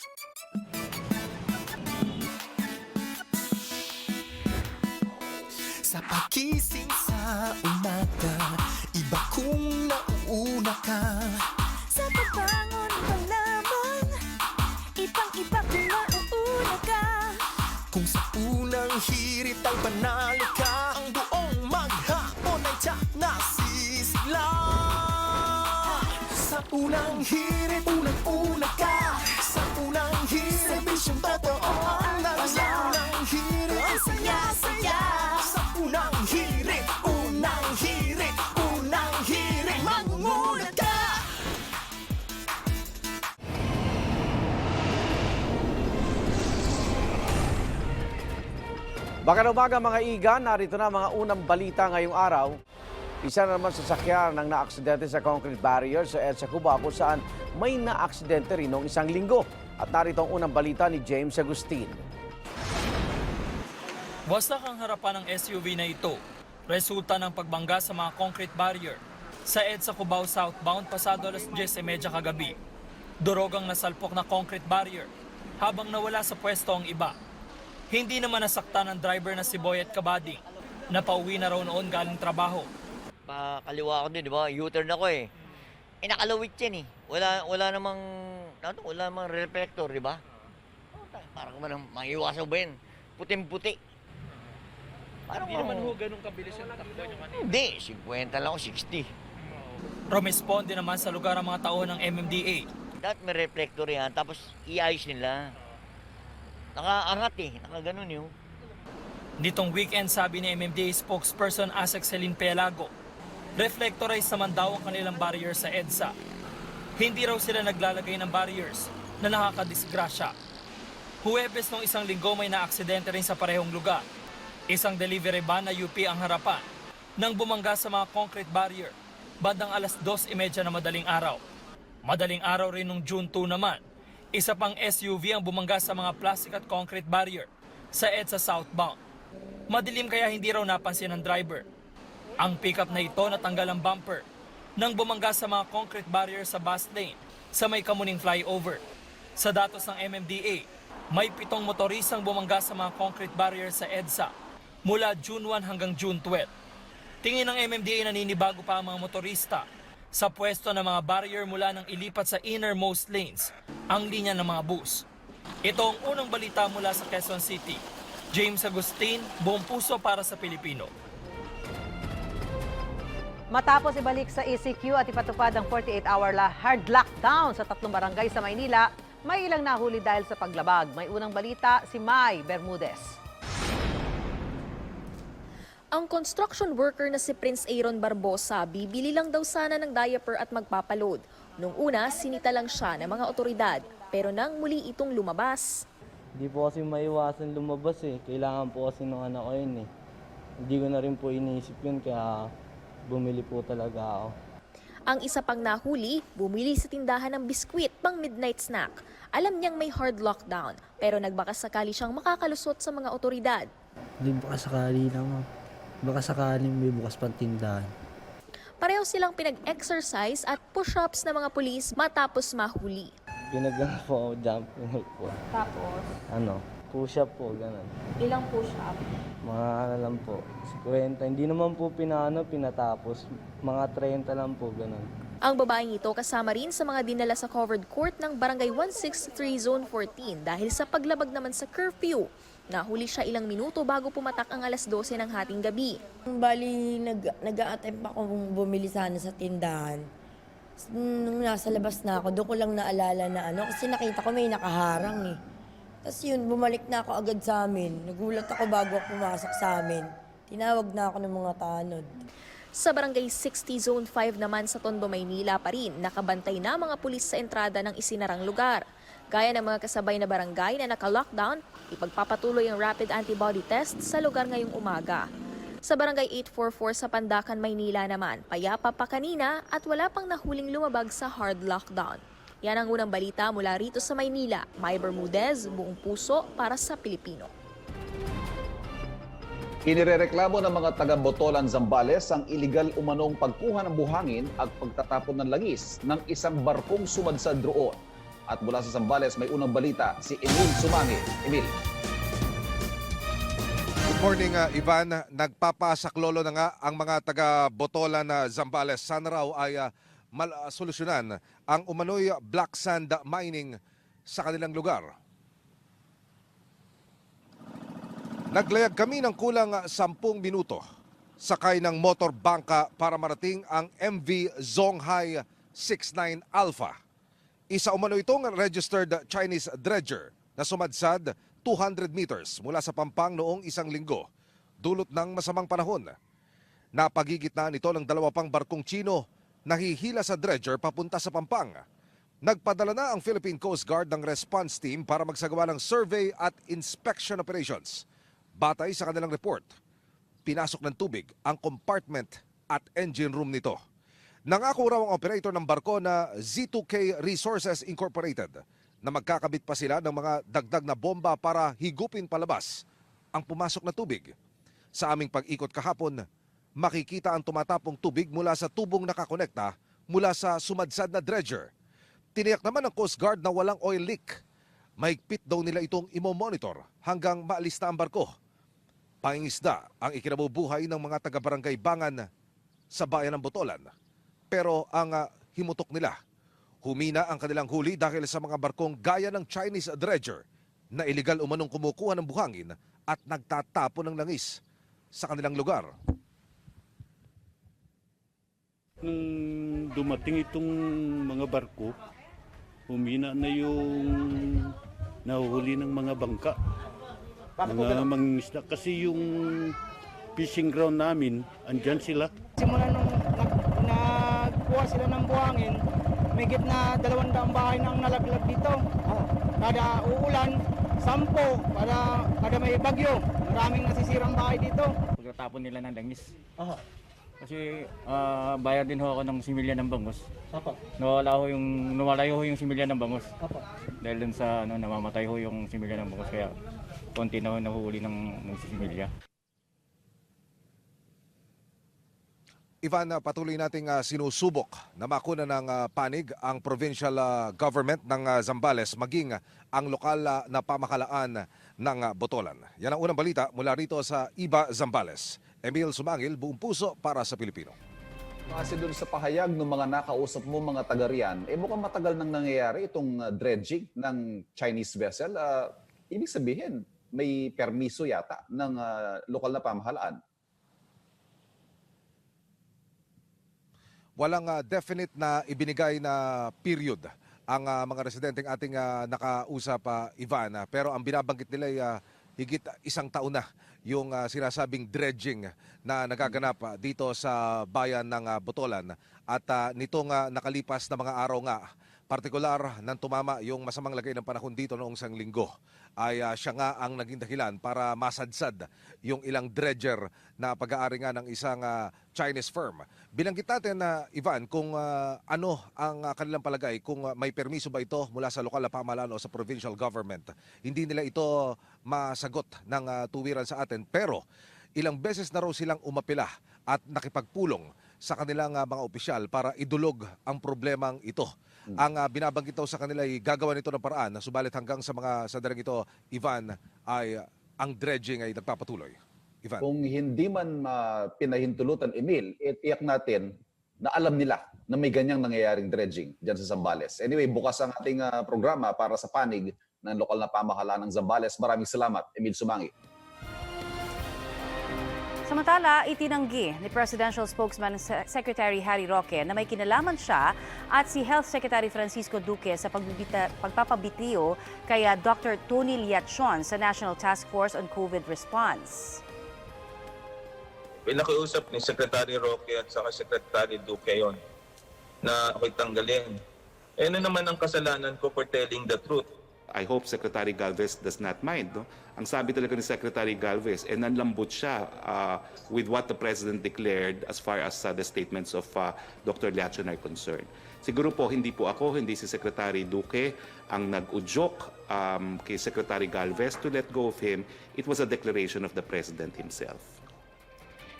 Sa pagising sa umaga Iba kung nauuna ka. Sa pagbangon pa lamang Ibang-iba kung mauuna ka. Kung sa unang hirit ay panalo ka Ang buong maghapon ay tiyak na sisigla. Sa unang hirit, unang-una ka Sa totoo ang dala Sa unang hirit, Ang saya-saya. Sa unang hirit, unang hirit, unang hirit Mangunguna ka Baka umaga mga igan, narito na mga unang balita ngayong araw. Isa na naman sasakyan ng naaksidente sa concrete barrier sa EDSA Cubao kung saan may naaksidente rin noong isang linggo. At narito ang unang balita ni James Agustin. Wasak ang harapan ng SUV na ito. Resulta ng pagbangga sa mga concrete barrier sa EDSA Cubao southbound pasado alas 10.30 kagabi. Durogang nasalpok na concrete barrier habang nawala sa pwesto ang iba. Hindi naman nasaktan ng driver na si Boyet Kabading na pauwi na raw noon galing trabaho. pa-kaliwa ako din, di ba? U-turn ako eh. Eh, nakalawit yan eh. Wala, wala namang, ano, wala namang reflector, di ba? Oh, Parang man, maiiwasan ba yan? Puting-puti. Parang, Hindi naman ho ganun kabilis yung takbo niyo kanina. Hindi, 50 lang ako, 60. Rumisponde naman sa lugar ang mga tao ng MMDA. Dapat may reflector yan, tapos iayos nila. Nakaangat eh, nakaganon yun. Nitong weekend sabi ni MMDA spokesperson Asek Celine Pelago, reflectorize naman daw ang kanilang barrier sa EDSA. Hindi raw sila naglalagay ng barriers na nakakadisgrasya. Huwebes nung isang linggo may naaksidente rin sa parehong lugar. Isang delivery van na UP ang harapan nang bumangga sa mga concrete barrier bandang alas 2.30 na madaling araw. Madaling araw rin nung June 2 naman, isa pang SUV ang bumangga sa mga plastic at concrete barrier sa EDSA southbound. Madilim kaya hindi raw napansin ng driver. Ang pickup na ito natanggal ang bumper nang bumangga sa mga concrete barrier sa bus lane sa may kamuning flyover. Sa datos ng MMDA, may pitong motorisang bumangga sa mga concrete barrier sa EDSA mula June 1 hanggang June 12. Tingin ng MMDA naninibago pa ang mga motorista sa pwesto ng mga barrier mula nang ilipat sa innermost lanes ang linya ng mga bus. Ito ang unang balita mula sa Quezon City. James Agustin, buong puso para sa Pilipino. Matapos ibalik sa ECQ at ipatupad ang 48-hour la hard lockdown sa tatlong barangay sa Maynila, may ilang nahuli dahil sa paglabag. May unang balita si Mai Bermudez. Ang construction worker na si Prince Aaron Barbosa, bibili lang daw sana ng diaper at magpapaload. Nung una, sinita lang siya ng mga otoridad, pero nang muli itong lumabas, Hindi po kasi maiwasan lumabas eh. Kailangan po kasi ng anak ko yun eh. Hindi ko na rin po iniisip yun kaya bumili po talaga ako. ang isa pang nahuli, bumili sa tindahan ng biskwit pang midnight snack. Alam niyang may hard lockdown, pero nagbakas sakali siyang makakalusot sa mga otoridad. Hindi baka sakali lang. ah. Baka sakaling may bukas pang tindahan. Pareho silang pinag-exercise at push-ups ng mga pulis matapos mahuli. Pinagano po ako rope po. Tapos, Ano, push up po, ganun. ilang push-up? Mga ano lang po, 50. Hindi naman po pinaano, pinatapos. Mga 30 lang po, ganun. Ang babaeng ito kasama rin sa mga dinala sa covered court ng Barangay 163 Zone 14 dahil sa paglabag naman sa curfew. Nahuli siya ilang minuto bago pumatak ang alas 12 ng hating gabi. Bali, nag, nag-a-attempt ako bumili sana sa tindahan. Nung nasa labas na ako, doon ko lang naalala na ano, kasi nakita ko may nakaharang eh. Tapos yun, bumalik na ako agad sa amin. Nagulat ako bago ako pumasok sa amin. Tinawag na ako ng mga tanod. Sa Barangay 60 Zone 5 naman sa Tondo, Maynila pa rin, nakabantay na mga pulis sa entrada ng isinarang lugar. Gaya ng mga kasabay na barangay na naka-lockdown, ipagpapatuloy ang rapid antibody test sa lugar ngayong umaga. Sa Barangay 844 sa Pandakan, Maynila naman, payapa pa kanina at wala pang nahuling lumabag sa hard lockdown. Yan ang unang balita mula rito sa Maynila. May Bermudez, buong puso para sa Pilipino. Inirereklamo ng mga taga-Botolan Zambales ang iligal umanong pagkuha ng buhangin at pagtatapon ng langis ng isang barkong sumadsad roon. At mula sa Zambales, may unang balita si Emil Sumangi. Emil. Good morning, uh, Ivan. Nagpapasaklolo na nga ang mga taga-Botolan na Zambales. Sana raw ay uh, mal- uh, solusyonan ang umano'y black sand mining sa kanilang lugar. Naglayag kami ng kulang uh, 10 minuto sakay ng motor bangka para marating ang MV Zonghai 69 Alpha. Isa umano itong registered Chinese dredger na sumadsad 200 meters mula sa Pampang noong isang linggo, dulot ng masamang panahon. Napagigitnaan ito ng dalawa pang barkong Chino na hihila sa dredger papunta sa Pampang. Nagpadala na ang Philippine Coast Guard ng response team para magsagawa ng survey at inspection operations. Batay sa kanilang report, pinasok ng tubig ang compartment at engine room nito. Nangako raw ang operator ng barko na Z2K Resources Incorporated na magkakabit pa sila ng mga dagdag na bomba para higupin palabas ang pumasok na tubig. Sa aming pag-ikot kahapon, makikita ang tumatapong tubig mula sa tubong nakakonekta mula sa sumadsad na dredger. Tiniyak naman ng Coast Guard na walang oil leak. Mahigpit daw nila itong imo-monitor hanggang maalis na ang barko. Pangingisda ang ikinabubuhay ng mga taga-barangay Bangan sa bayan ng Botolan. Pero ang ah, himutok nila, humina ang kanilang huli dahil sa mga barkong gaya ng Chinese dredger na iligal umanong kumukuha ng buhangin at nagtatapon ng langis sa kanilang lugar. Nung dumating itong mga barko, humina na yung nahuhuli ng mga bangka. mga mangingisda. Kasi yung fishing ground namin, andyan sila. Simula nung nag, nagkuha sila ng buhangin, may na dalawang daang bahay na ang nalaglag dito. Kada uulan, sampo, kada, kada may bagyo, maraming nasisirang bahay dito. pagkatapon nila ng dangis. Kasi ah, bayar din ho ako ng similya ng bangos. Nawala ho yung nawala ho yung similya ng bangos. Dahil dun sa ano namamatay ho yung similya ng bangos kaya konti na ho nahuhuli ng, ng similya. Ivan, ah, patuloy nating ah, sinusubok na makuna ng ah, panig ang provincial ah, government ng ah, Zambales maging ah, ang lokal ah, na pamahalaan ng ah, Botolan. Yan ang unang balita mula rito sa Iba, Zambales. Emil Sumangil, buong puso para sa Pilipino. Kasi doon sa pahayag ng mga nakausap mo mga taga riyan, eh mukhang matagal nang nangyayari itong uh, dredging ng Chinese vessel. Ah, ibig sabihin, may permiso yata ng ah, lokal na pamahalaan. Walang ah, definite na ibinigay na period ang ah, mga residenteng ating ah, nakausap, ah, Ivan. Ah, pero ang binabanggit nila ay ah, higit isang taon na yung ah, sinasabing dredging na nagaganap ah, dito sa bayan ng ah, Botolan. At ah, nitong ah, nakalipas na mga araw nga, partikular nang tumama yung masamang lagay ng panahon dito noong isang linggo ay ah, siya nga ang naging dahilan para masadsad yung ilang dredger na pag-aari nga ng isang ah, Chinese firm. Binanggit natin na Ivan kung ah, ano ang ah, kanilang palagay kung ah, may permiso ba ito mula sa lokal na pamahalaan o sa provincial government. Hindi nila ito masagot ng ah, tuwiran sa atin pero ilang beses na raw silang umapila at nakipagpulong sa kanilang ah, mga opisyal para idulog ang problemang ito. Ang ah, binabanggit daw sa kanila ay gagawa nito ng paraan, subalit hanggang sa mga sandaling ito, Ivan, ay ang dredging ay nagpapatuloy. Ivan. Kung hindi man uh, pinahintulutan, Emil, eh, tiyak natin na alam nila na may ganyang nangyayaring dredging dyan sa Zambales. Anyway, bukas ang ating ah, programa para sa panig ng lokal na pamahalaan ng Zambales. Maraming salamat, Emil Sumangi. Samantala, itinanggi ni Presidential Spokesman Se- Secretary Harry Roque na may kinalaman siya at si Health Secretary Francisco Duque sa pagbibita- pagpapabitiyo kay ah, Dr. Tony Liachon sa National Task Force on COVID Response. Pinakiusap ni Secretary Roque at saka Secretary Duque yon na ako'y tanggalin. Eh ano naman ang kasalanan ko for telling the truth? I hope Secretary Galvez does not mind. No? Ang sabi talaga ni Secretary Galvez, eh nanlambot siya uh, with what the President declared as far as uh, the statements of uh, Dr. Liachon are concerned. Siguro po, hindi po ako, hindi si Secretary Duque ang nag-udyok um, kay Secretary Galvez to let go of him. It was a declaration of the President himself.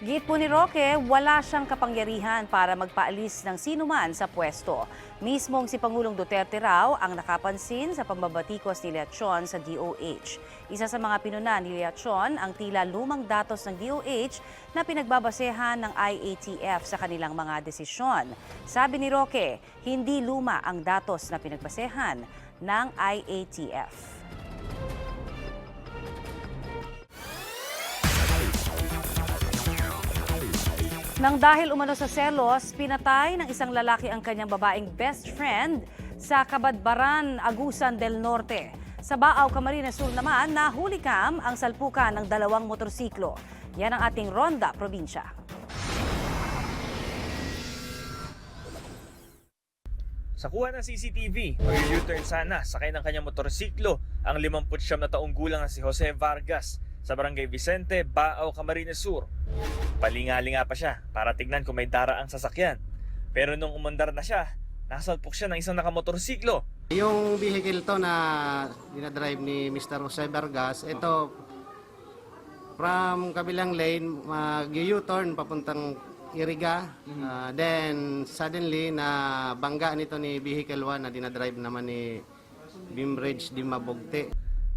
Giit po ni Roque, wala siyang kapangyarihan para magpaalis ng sino man sa pwesto. Mismong si Pangulong Duterte raw ang nakapansin sa pambabatikos ni Leachon sa DOH. Isa sa mga pinunan ni Leachon ang tila lumang datos ng DOH na pinagbabasehan ng IATF sa kanilang mga desisyon. Sabi ni Roque, hindi luma ang datos na pinagbasehan ng IATF. Nang dahil umano sa selos, pinatay ng isang lalaki ang kanyang babaeng best friend sa Kabadbaran, Agusan del Norte. Sa Baaw, Camarines Sur naman, nahulikam ang salpukan ng dalawang motorsiklo. Yan ang ating Ronda Probinsya. Sa kuha ng CCTV, mag-U-turn sana sakay ng kanyang motorsiklo ang 59 na taong gulang na si Jose Vargas sa barangay Vicente, Baaw, Camarines Sur. Palingalinga pa siya para tignan kung may daraang sasakyan. Pero nung umandar na siya, nasalpok siya ng isang nakamotorsiklo. Yung vehicle to na dinadrive ni Mr. Jose Vargas, ito from kabilang lane, mag-U-turn papuntang Iriga. Ah, then suddenly na bangga nito ni vehicle 1 na dinadrive naman ni Bimridge di Mabugte.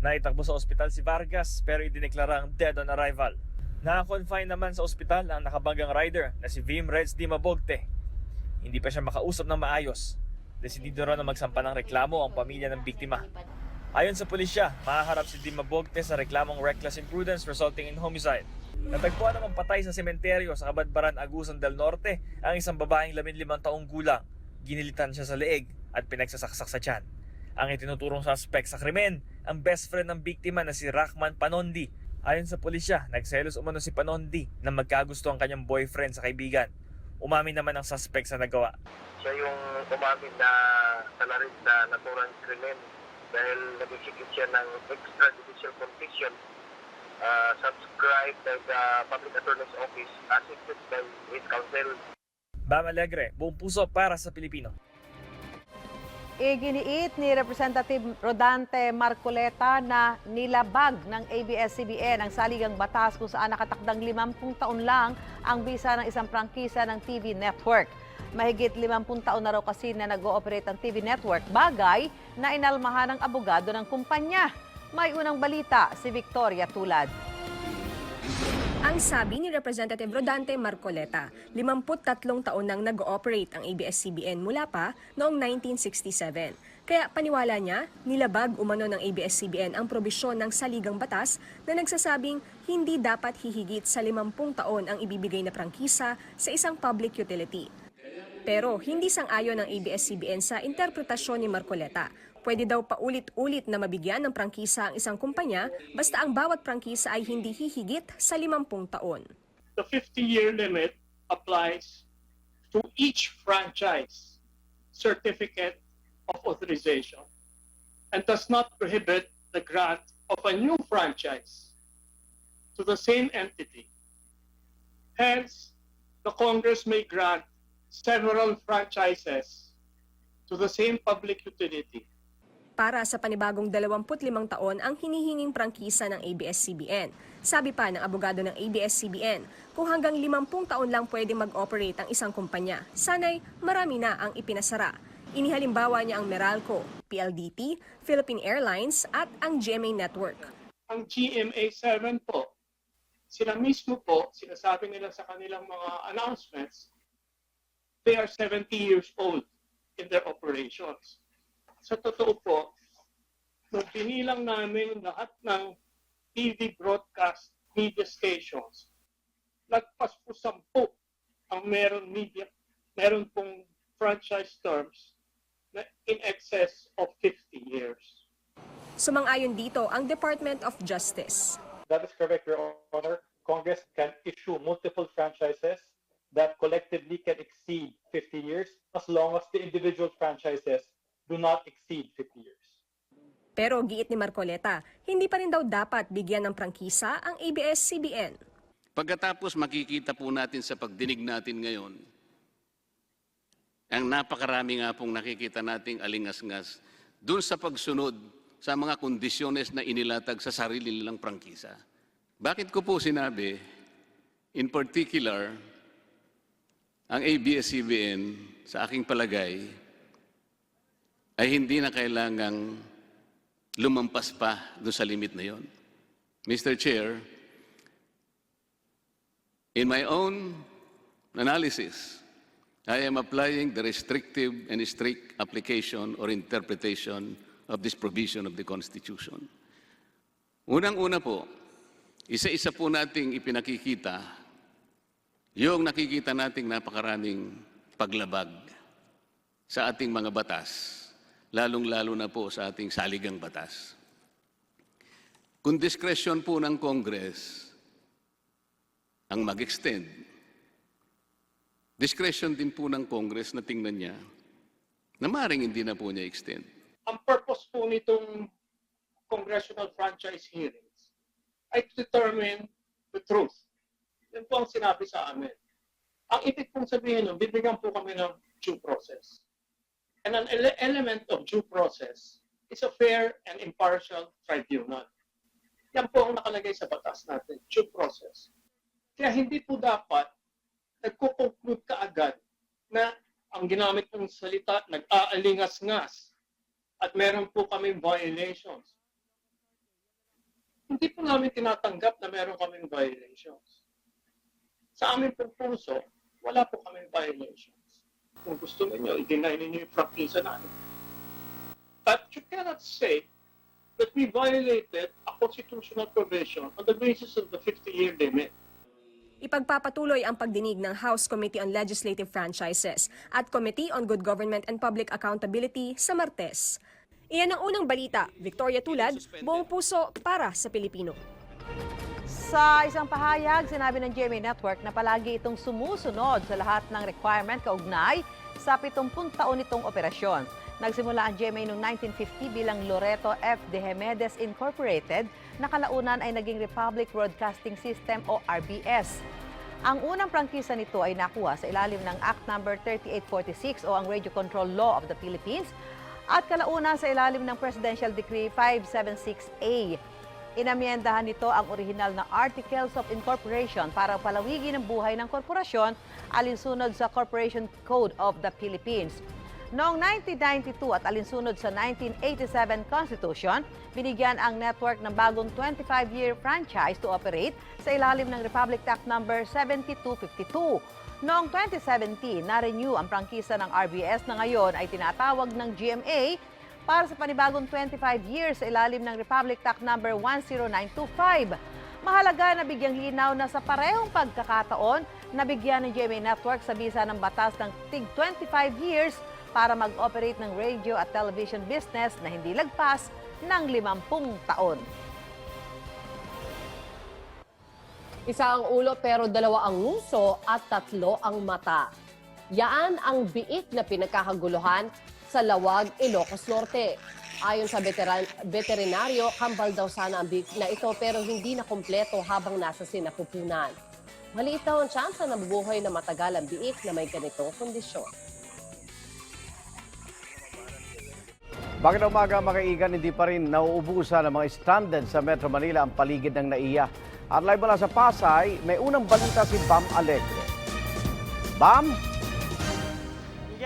Naitakbo sa ospital si Vargas pero idineklara ang dead on arrival. Naka-confine naman sa ospital ang nakabanggang rider na si Vim Reds Di Mabogte. Hindi pa siya makausap ng maayos. Desidido raw na magsampa ng reklamo ang pamilya ng biktima. Ayon sa pulisya, mahaharap si Di Mabogte sa reklamong reckless imprudence resulting in homicide. Natagpuan namang patay sa sementeryo sa Kabadbaran, Agusan del Norte ang isang babaeng 15 taong gulang. Ginilitan siya sa leeg at pinagsasaksak sa tiyan. Ang itinuturong suspect sa krimen, ang best friend ng biktima na si Rahman Panondi. Ayon sa pulisya, nagselos umano si Panondi na magkagusto ang kanyang boyfriend sa kaibigan. Umamin naman ang suspect sa nagawa. siya yung umamin na salarin sa naturang krimen dahil nag-execute siya ng extrajudicial conviction uh, subscribed by the Public Attorney's Office assisted by his counsel. Bam Alegre, buong puso para sa Pilipino. Iginiit ni Representative Rodante Marcoleta na nilabag ng ABS-CBN ang saligang batas kung saan nakatakdang 50 taon lang ang bisa ng isang prangkisa ng TV network. Mahigit 50 taon na raw kasi na nag-ooperate ang TV network, bagay na inalmahan ng abogado ng kumpanya. May unang balita si Victoria Tulad. Ang sabi ni Representative Rodante Marcoleta, 53 taon nang nag-ooperate ang ABS-CBN mula pa noong 1967. Kaya paniwala niya, nilabag umano ng ABS-CBN ang probisyon ng saligang batas na nagsasabing hindi dapat hihigit sa 50 taon ang ibibigay na prangkisa sa isang public utility. Pero hindi sang-ayon ng ABS-CBN sa interpretasyon ni Marcoleta. Pwede daw paulit-ulit na mabigyan ng prangkisa ang isang kumpanya basta ang bawat prangkisa ay hindi hihigit sa 50 taon. the 50-year limit applies to each franchise certificate of authorization and does not prohibit the grant of a new franchise to the same entity. Hence, the Congress may grant several franchises to the same public utility Para sa panibagong 25 taon ang hinihinging prangkisa ng ABS-CBN. Sabi pa ng abogado ng ABS-CBN, kung hanggang 50 taon lang pwede mag-operate ang isang kumpanya, sanay marami na ang ipinasara. Inihalimbawa niya ang Meralco, PLDT, Philippine Airlines at ang GMA Network. ang GMA7 po, sila mismo po, sinasabi nila sa kanilang mga announcements, they are 70 years old in their operations. Sa totoo po, nung binilang namin lahat ng TV broadcast media stations, lagpas po sampu ang meron media, meron pong franchise terms na in excess of 50 years. Sumang-ayon dito ang Department of Justice. That is correct, Your Honor. Congress can issue multiple franchises that collectively can exceed 50 years as long as the individual franchises do not exceed 50 years. Pero giit ni Marcoleta, hindi pa rin daw dapat bigyan ng prangkisa ang ABS-CBN. Pagkatapos makikita po natin sa pagdinig natin ngayon, ang napakarami nga pong nakikita nating alingas-ngas dun sa pagsunod sa mga kondisyones na inilatag sa sarili nilang prangkisa. Bakit ko po sinabi In particular, ang ABS-CBN, sa aking palagay, ay hindi na kailangang lumampas pa doon sa limit na yon. Mr. Chair, in my own analysis, I am applying the restrictive and strict application or interpretation of this provision of the Constitution. Unang-una po, isa-isa po nating ipinakikita yung nakikita nating napakaraming paglabag sa ating mga batas, lalong-lalo na po sa ating saligang batas. Kung discretion po ng Congress ang mag-extend, discretion din po ng Congress na tingnan niya na maring hindi na po niya extend. Ang purpose po nitong congressional franchise hearings ay to determine the truth. Yan po ang sinabi sa amin. Ang ibig pong sabihin nun, bibigyan po kami ng due process. And an ele- element of due process is a fair and impartial tribunal. Yan po ang nakalagay sa batas natin, due process. Kaya hindi po dapat nagko-conclude ka agad na ang ginamit ng salita, nag-aalingas-ngas at meron po kami violations. Hindi po namin tinatanggap na meron kaming violations. Sa aming pong puso, wala po kaming violations. Kung gusto ninyo, i-deny ninyo yung practice namin. But you cannot say that we violated a constitutional provision on the basis of the 50-year limit. Ipagpapatuloy ang pagdinig ng House Committee on Legislative Franchises at Committee on Good Government and Public Accountability sa Martes. Iyan ang unang balita. Victoria Tulad, buong puso para sa Pilipino. Sa isang pahayag, sinabi ng GMA Network na palagi itong sumusunod sa lahat ng requirement kaugnay sa 70 taon nitong operasyon. Nagsimula ang GMA noong 1950 bilang Loreto F. De Hemedes Incorporated na kalaunan ay naging Republic Broadcasting System o RBS. Ang unang prangkisa nito ay nakuha sa ilalim ng Act No. 3846 o ang Radio Control Law of the Philippines at kalaunan sa ilalim ng Presidential Decree 576A. Inamyendahan nito ang orihinal na Articles of Incorporation para palawigin ang buhay ng korporasyon alinsunod sa Corporation Code of the Philippines. Noong 1992 at alinsunod sa 1987 Constitution, binigyan ang network ng bagong 25-year franchise to operate sa ilalim ng Republic Act No. 7252. Noong 2017, na-renew ang prangkisa ng RBS na ngayon ay tinatawag ng GMA para sa panibagong 25 years sa ilalim ng Republic Act No. 10925. Mahalaga na bigyang linaw na sa parehong pagkakataon, nabigyan ng GMA Network sa bisa ng batas ng tig 25 years para mag-operate ng radio at television business na hindi lagpas ng 50 taon. Isa ang ulo pero dalawa ang nguso at tatlo ang mata. Yaan ang biik na pinagkakaguluhan sa Lawag, Ilocos Norte. Ayon sa veteran, veterinaryo, kambal daw sana ang biik na ito pero hindi na kumpleto habang nasa sinapupunan. Maliit daw ang tsansa na mabubuhay na matagal ang biik na may ganitong kondisyon. Bakit umaga mga igan, hindi pa rin nauubusan ng mga stranded sa Metro Manila ang paligid ng NAIA. At live mula sa Pasay, may unang balita si Bam Alegre. Bam?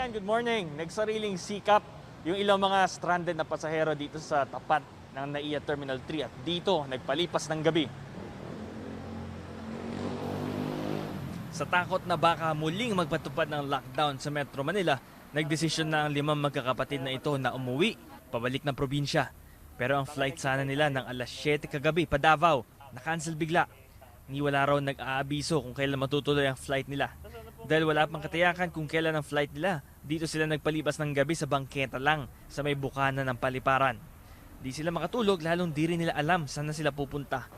Again, good morning. Nagsariling sikap yung ilang mga stranded na pasahero dito sa tapat ng NAIA Terminal 3 at dito nagpalipas ng gabi. Sa takot na baka muling magpatupad ng lockdown sa Metro Manila, nagdesisyon na ang limang magkakapatid na ito na umuwi, pabalik ng probinsya. Pero ang flight sana nila ng alas 7 kagabi pa Davao, na-cancel bigla. Ni wala raw nag-aabiso kung kailan matutuloy ang flight nila. Dahil wala pang katiyakan kung kailan ang flight nila, dito sila nagpalibas ng gabi sa bangketa lang sa may bukana ng paliparan. Di sila makatulog lalong di rin nila alam saan sila pupunta.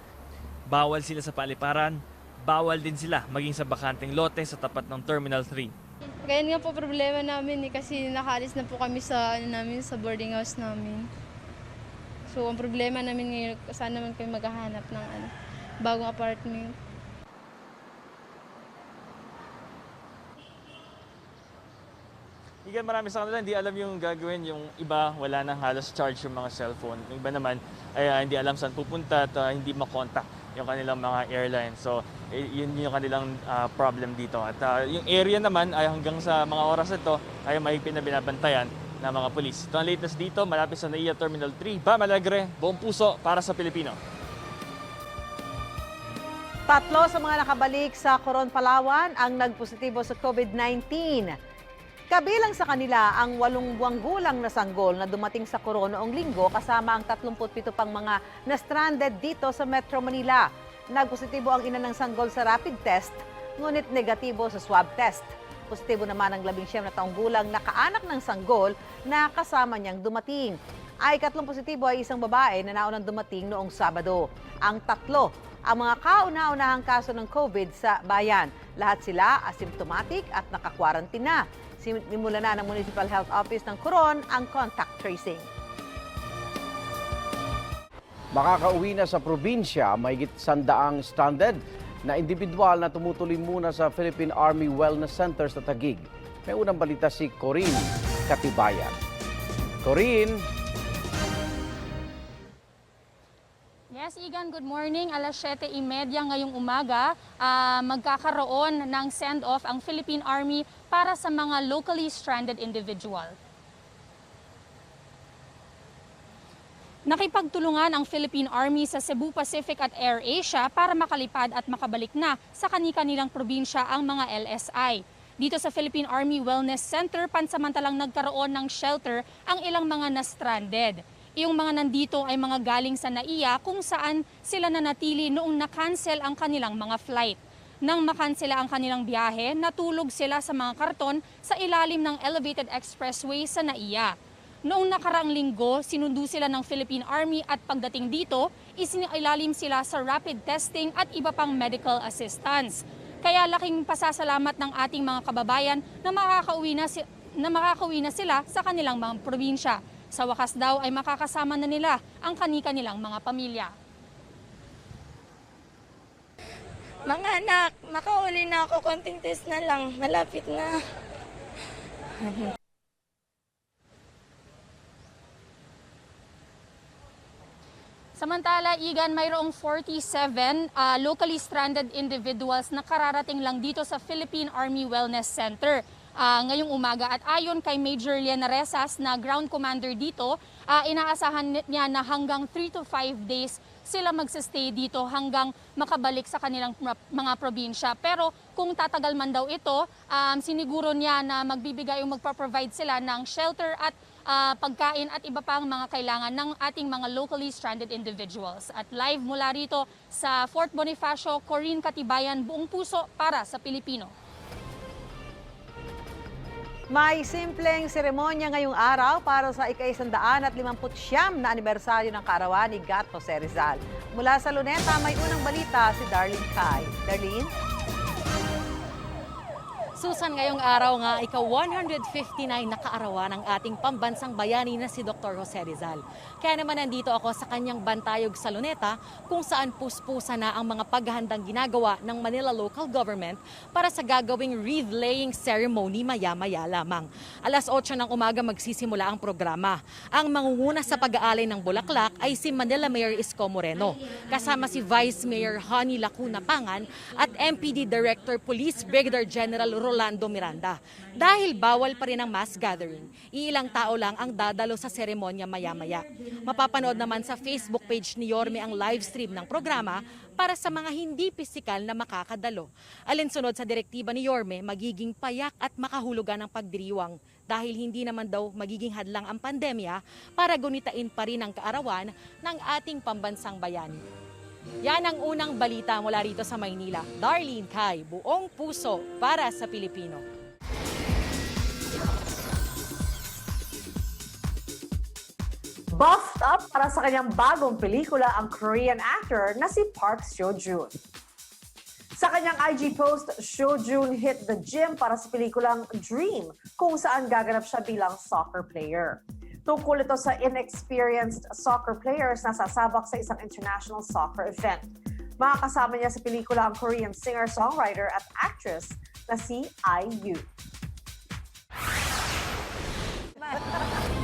Bawal sila sa paliparan, bawal din sila maging sa bakanteng lote sa tapat ng Terminal 3. Kaya nga po problema namin eh, kasi nakaalis na po kami sa, ano namin, sa boarding house namin. So, ang problema namin ngayon, saan naman kami maghahanap ng ano, bagong apartment. Igan marami sa kanila hindi alam yung gagawin, yung iba wala nang halos charge yung mga cellphone. Yung iba naman ay ah, hindi alam saan pupunta at ah, hindi makontak yung kanilang mga airline. So Eh, yun yung kanilang ah, problem dito. At ah, yung area naman ay hanggang sa mga oras ito ay mahigpit na binabantayan ng mga pulis. Ito ang latest dito, malapit sa NAIA Terminal 3, Bam Alegre, buong puso para sa Pilipino. Tatlo sa mga nakabalik sa Coron, Palawan ang nagpositibo sa COVID-19. Kabilang sa kanila ang walong buwang gulang na sanggol na dumating sa Coron noong linggo kasama ang 37 pang mga na-stranded dito sa Metro Manila. Nagpositibo ang ina ng sanggol sa rapid test, ngunit negatibo sa swab test. Positibo naman ang 19 na taong gulang na kaanak ng sanggol na kasama niyang dumating. Ay katlong positibo ay isang babae na naunang dumating noong Sabado. Ang tatlo ang mga kauna-unahang kaso ng COVID sa bayan. Lahat sila asymptomatic at nakakwarantin na. Sinimula na ng Municipal Health Office ng Coron ang contact tracing. Makakauwi na sa probinsya, mahigit sandaang stranded na individual na tumutuloy muna sa Philippine Army Wellness Center sa Taguig. May unang balita si Corinne Katibayan. Corinne, Yes, Igan, good morning. Alas 7.30 ngayong umaga, ah, magkakaroon ng send-off ang Philippine Army para sa mga locally stranded individual. Nakipagtulungan ang Philippine Army sa Cebu Pacific at AirAsia para makalipad at makabalik na sa kani-kanilang probinsya ang mga LSI. Dito sa Philippine Army Wellness Center, pansamantalang nagkaroon ng shelter ang ilang mga na-stranded. Yung mga nandito ay mga galing sa NAIA kung saan sila nanatili noong na-cancel ang kanilang mga flight. Nang makansela ang kanilang biyahe, natulog sila sa mga karton sa ilalim ng elevated expressway sa NAIA. Noong nakaraang linggo, sinundo sila ng Philippine Army at pagdating dito, isinailalim sila sa rapid testing at iba pang medical assistance. Kaya laking pasasalamat ng ating mga kababayan na makakauwi na, si- na makakauwi na sila sa kanilang mga probinsya. Sa wakas daw ay makakasama na nila ang kani-kanilang mga pamilya. Mga anak, makauli na ako. Konting test na lang. Malapit na. Samantala, Igan, mayroong 47 ah, locally stranded individuals na kararating lang dito sa Philippine Army Wellness Center ah, ngayong umaga. At ayon kay Major Liana Resas na ground commander dito, ah, inaasahan niya na hanggang 3 to 5 days sila magsistay dito hanggang makabalik sa kanilang mga- probinsya. Pero kung tatagal man daw ito, um, siniguro niya na magbibigay o magpa-provide sila ng shelter at ah, pagkain at iba pang mga kailangan ng ating mga locally stranded individuals. At live mula rito sa Fort Bonifacio, Corinne Katibayan, buong puso para sa Pilipino. May simpleng seremonya ngayong araw para sa ika-isandaan at limamput siyam na anibersaryo ng kaarawan ni Gat Jose Rizal. Mula sa Luneta, may unang balita si Darlene Kai. Darlene? Susan, ngayong araw nga, ikaw 159 na kaarawan ng ating pambansang bayani na si Dr. Jose Rizal. Kaya naman nandito ako sa kanyang bantayog sa Luneta kung saan puspusa na ang mga paghahandang ginagawa ng Manila Local Government para sa gagawing wreath-laying ceremony maya-maya lamang. Alas 8 ng umaga magsisimula ang programa. Ang mangunguna sa pag-aalay ng bulaklak ay si Manila Mayor Isko Moreno, kasama si Vice Mayor Honey Lacuna Pangan at MPD Director Police Brigadier General Rolando Miranda. Dahil bawal pa rin ang mass gathering, ilang tao lang ang dadalo sa seremonya maya-maya. Mapapanood naman sa Facebook page ni Yorme ang live stream ng programa para sa mga hindi pisikal na makakadalo. Alinsunod sa direktiba ni Yorme, magiging payak at makahulugan ang pagdiriwang dahil hindi naman daw magiging hadlang ang pandemya para gunitain pa rin ang kaarawan ng ating pambansang bayani. Yan ang unang balita mula rito sa Maynila. Darlene Kai, buong puso para sa Pilipino. Buffed up para sa kanyang bagong pelikula ang Korean actor na si Park Seo-joon. Sa kanyang IG post, Seo-joon hit the gym para sa pelikulang Dream kung saan gaganap siya bilang soccer player. Tukol ito sa inexperienced soccer players na sasabak sa isang international soccer event. Makakasama niya sa pelikula ang Korean singer-songwriter at actress na si IU.